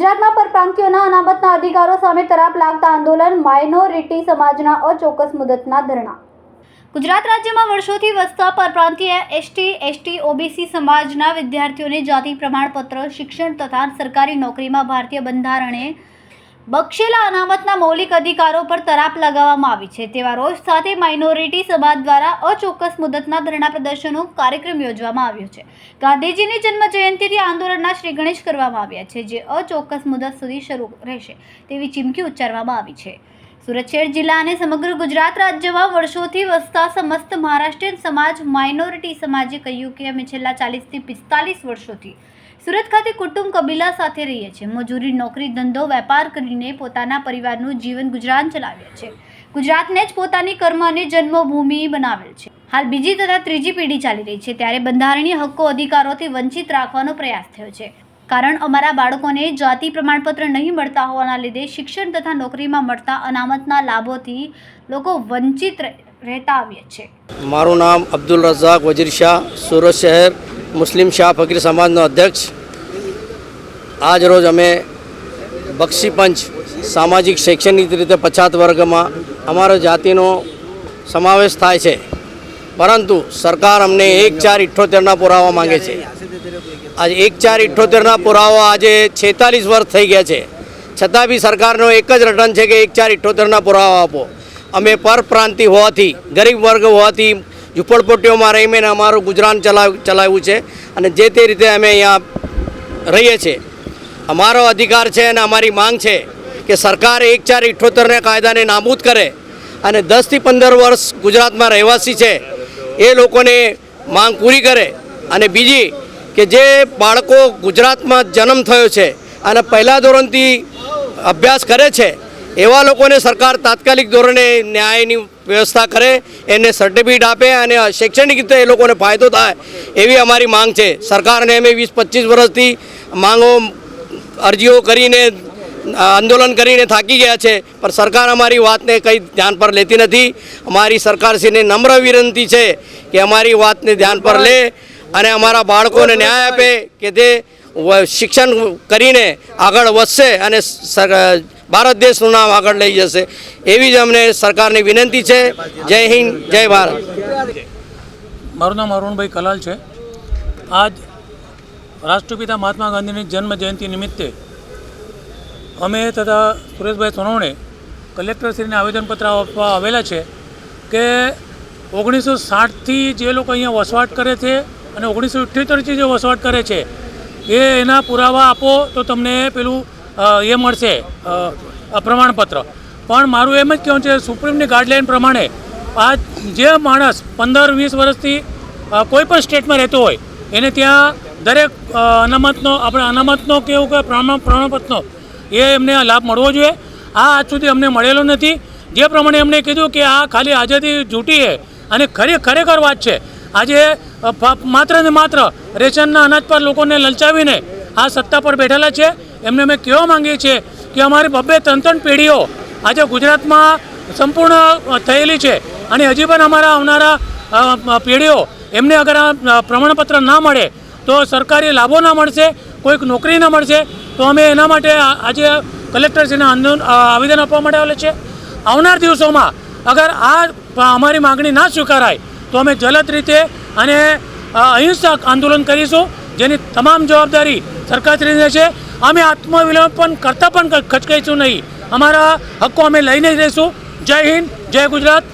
ગુજરાતમાં પરપ્રાંતિયોના અનામતના અધિકારો સામે તરાપ લાગતા આંદોલન માઇનોરિટી સમાજના અચોક્કસ મુદતના ધરણા. ગુજરાત રાજ્યમાં વર્ષોથી વસતા પરપ્રાંતીય એસટી એસટી, ઓબીસી સમાજના વિદ્યાર્થીઓને જાતિ પ્રમાણપત્ર, શિક્ષણ તથા સરકારી નોકરીમાં ભારતીય બંધારણે બક્ષેલા અનામતના મૌલિક અધિકારો પર તરાપ લગાવવામાં આવી છે. તેવા રોજ સાથે માઇનોરિટી સમાજ દ્વારા અચોક્કસ મુદતના ધરણા પ્રદર્શનનો કાર્યક્રમ યોજવામાં આવ્યો છે. ગાંધીજીની જન્મ જયંતિથી આંદોલનના શ્રી ગણેશ કરવામાં આવ્યા છે, જે અચોક્કસ મુદત સુધી શરૂ રહેશે તેવી ચીમકી ઉચ્ચારવામાં આવી છે. સુરતશેર જિલ્લા અને સમગ્ર ગુજરાત રાજ્યમાં વર્ષોથી વસતા સમસ્ત મહારાષ્ટ્રીયન સમાજ માઇનોરિટી સમાજે કહ્યું કે અમે છેલ્લા ચાલીસથી પિસ્તાલીસ વર્ષોથી સુરત ખાતે કુટુંબ કબીલા સાથે રહીએ છીએ. મજૂરી, નોકરી, ધંધો, વેપાર કરીને પોતાના પરિવારનું જીવન ગુજરાન ચલાવીએ છે ગુજરાતને જ પોતાની કર્મ અને જન્મભૂમિ બનાવેલ છે. હાલ બીજી તથા ત્રીજી પેઢી ચાલી રહી છે. ત્યારે બંધારણીય હક્કો અધિકારોથી વંચિત રાખવાનો પ્રયાસ થયો છે. કારણ અમારા બાળકોને જાતિ પ્રમાણપત્ર નહીં મળતા હોવાના લીધે શિક્ષણ તથા નોકરીમાં મળતા અનામતના લાભોથી લોકો વંચિત રહેતા આવ્યા છે મારું નામ અબ્દુલ રઝાક વજીર શાહ, સુરત શહેર. મુસ્લિમ શાહ ફકીર સમાજનો અધ્યક્ષ આજ રોજ અમે બક્ષી પંચ સામાજિક શૈક્ષણિક રીતે પછાત વર્ગમાં અમારો જાતિનો સમાવેશ થાય છે પરંતુ સરકાર અમને એક ચાર ઇઠ્ઠોતેરના પુરાવા માંગે છે આજે એક ચાર ઇઠ્ઠોતેરના પુરાવા આજે છેતાલીસ વર્ષ થઈ ગયા છે છતાં બી સરકારનો એક જ રટન છે કે એક ચાર ઇઠ્ઠોતેરના પુરાવા આપો અમે પરપ્રાંતિ હોવાથી ગરીબ વર્ગ હોવાથી ઝૂંપડપટ્ટીઓમાં રહીને અમારું ગુજરાન ચલાવ, ચલાવ્યું છે અને જે તે રીતે અમે અહીંયા રહીએ છીએ. અમારો અધિકાર છે અને અમારી માંગ છે કે સરકાર એક ચાર ઇઠ્ઠોતેરને કાયદાને નાબૂદ કરે અને દસથી પંદર વર્ષ ગુજરાતમાં રહેવાસી છે એ લોકોને માંગ પૂરી કરે. અને બીજી કે જે બાળકો ગુજરાતમાં જન્મ થયો છે અને પહેલા ધોરણથી અભ્યાસ કરે છે એવા લોકોને સરકાર તાત્કાલિક ધોરણે ન્યાયની વ્યવસ્થા કરે, એને સર્ટિફિકેટ આપે અને શૈક્ષણિક રીતે એ લોકોને ફાયદો થાય એવી અમારી માંગ છે. સરકારને અમે વીસ પચીસ વર્ષથી માંગો, અરજીઓ કરીને, આંદોલન કરીને થાકી ગયા છે, પણ સરકાર અમારી વાતને કંઈ ધ્યાન પર લેતી નથી. અમારી સરકારશ્રીને નમ્ર વિનંતી છે કે અમારી વાતને ધ્યાન પર લે અને અમારા બાળકોને ન્યાય આપે કે તે શિક્ષણ કરીને આગળ વધશે અને ભારત દેશનું નામ આગળ લઈ જશે. એવી જ અમને સરકારની વિનંતી છે. જય હિન્દ, જય ભારત. મારું નામ અરુણભાઈ કલાલ છે. આજ રાષ્ટ્રપિતા મહાત્મા ગાંધીની જન્મ જયંતિ નિમિત્તે અમે તથા સુરેશભાઈ સોનવણે કલેક્ટરશ્રીને આવેદનપત્ર આપવા આવેલા છે કે ઓગણીસો સાઠથી જે લોકો અહીંયા વસવાટ કરે છે અને ઓગણીસો ઇઠ્યોતેરથી જે વસવાટ કરે છે, એ એના પુરાવા આપો તો તમને પેલું એ મળશે પ્રમાણપત્ર. પણ મારું એમ જ કહેવું છે સુપ્રીમની ગાઈડલાઇન પ્રમાણે આ જે માણસ પંદર, વીસ વર્ષથી કોઈ પણ સ્ટેટમાં રહેતો હોય, એને ત્યાં દરેક અનામતનો, આપણે અનામતનો કે એવું કે પ્રમાણ, પ્રમાણપત્રનો, એ એમને લાભ મળવો જોઈએ. આ આજ સુધી અમને મળેલો નથી. જે પ્રમાણે એમણે કીધું કે આ ખાલી આઝાદી જૂટી છે, અને ખરી, ખરેખર વાત છે, આજે માત્ર ને માત્ર રેશનના અનાજ પર લોકોને લલચાવીને આ સત્તા પર બેઠેલા છે. એમને અમે કહેવા માંગીએ છીએ કે અમારી બબ્બે ત્રણ ત્રણ પેઢીઓ આજે ગુજરાતમાં સંપૂર્ણ થયેલી છે. અને હજી પણ અમારા આવનારા પેઢીઓ એમને અગર આ પ્રમાણપત્ર ના મળે, તો સરકારી લાભો ના મળશે, કોઈક નોકરી ના મળશે, તો અમે એના માટે આજે કલેક્ટરશ્રીને આંદોલન આવેદન આપવા માટે આવેલા છે. આવનાર દિવસોમાં અગર આ અમારી માગણી ના સ્વીકારાય, તો અમે જલદ રીતે અને અહિંસક આંદોલન કરીશું. જેની તમામ જવાબદારી સરકારશ્રીને છે અમે આત્મવિલોપન કરતાં પણ ખચકાઈશું નહીં. અમારા હક્કો અમે લઈને જ રહીશું. જય હિન્દ, જય ગુજરાત.